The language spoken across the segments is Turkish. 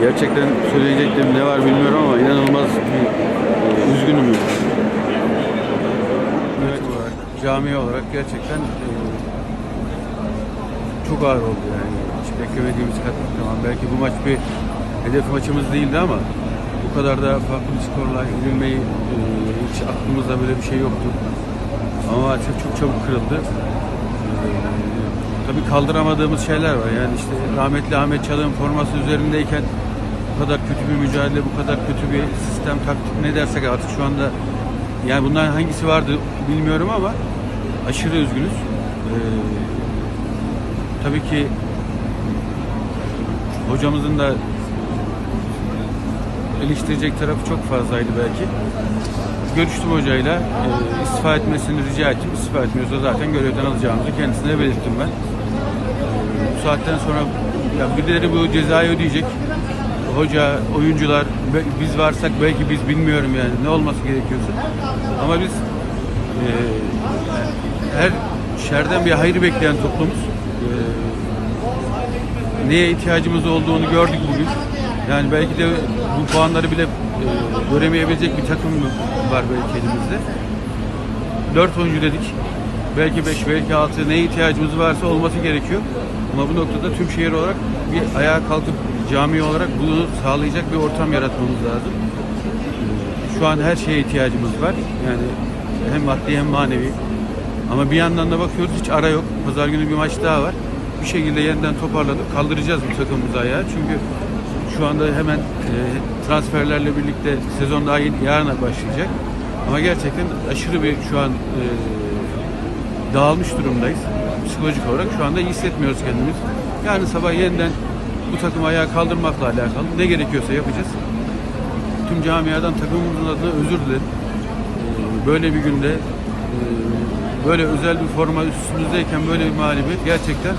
Gerçekten söyleyeceklerim ne var bilmiyorum ama inanılmaz bir e, üzgünüm. Evet olarak, cami olarak gerçekten e, çok ağır oldu yani. Hiç beklemediğimiz kadar. Tamam belki bu maç bir hedef maçımız değildi ama bu kadar da farklı bir skorla yenilmeyi e, hiç aklımızda böyle bir şey yoktu. Ama maalesef çok çabuk kırıldı. Tabii kaldıramadığımız şeyler var. Yani işte rahmetli Ahmet Çalık'ın forması üzerindeyken bu kadar kötü bir mücadele, bu kadar kötü bir sistem, taktik ne dersek artık şu anda yani bunların hangisi vardı bilmiyorum ama aşırı üzgünüz. Ee, tabii ki hocamızın da eleştirecek tarafı çok fazlaydı belki. Görüştüm hocayla. e, istifa etmesini rica ettim. İstifa etmiyorsa zaten görevden alacağımızı kendisine belirttim ben. E, bu saatten sonra ya birileri bu cezayı ödeyecek. Hoca, oyuncular, biz varsak belki biz bilmiyorum yani ne olması gerekiyorsa. Ama biz e, her şerden bir hayır bekleyen toplumuz. E, neye ihtiyacımız olduğunu gördük bugün. Yani belki de bu puanları bile e, göremeyebilecek bir takım var belki elimizde. Dört oyuncu dedik. Belki beş, belki altı neye ihtiyacımız varsa olması gerekiyor. Ama bu noktada tüm şehir olarak bir ayağa kalkıp cami olarak bunu sağlayacak bir ortam yaratmamız lazım. Şu an her şeye ihtiyacımız var. Yani hem maddi hem manevi. Ama bir yandan da bakıyoruz hiç ara yok. Pazar günü bir maç daha var. Bir şekilde yeniden toparladık. Kaldıracağız bu takımımızı ayağa. Çünkü şu anda hemen e, transferlerle birlikte sezon daha yarına başlayacak. Ama gerçekten aşırı bir şu an e, dağılmış durumdayız. Psikolojik olarak şu anda iyi hissetmiyoruz kendimiz. Yarın sabah yeniden bu takımı ayağa kaldırmakla alakalı ne gerekiyorsa yapacağız. Tüm camiadan takımımızın adına özür dilerim. Ee, Böyle bir günde e, böyle özel bir forma üstümüzdeyken böyle bir mağlubiyet gerçekten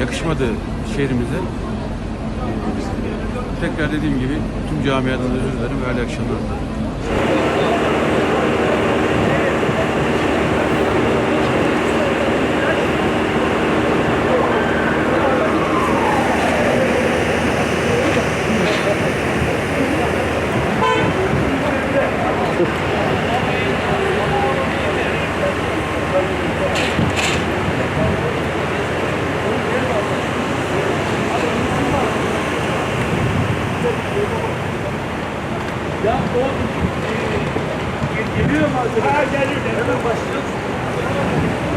yakışmadı şehrimize. Ee, Tekrar dediğim gibi tüm camiadan özür dilerim ve hayırlı akşamlar. Ha gelirler. Hemen başlıyoruz.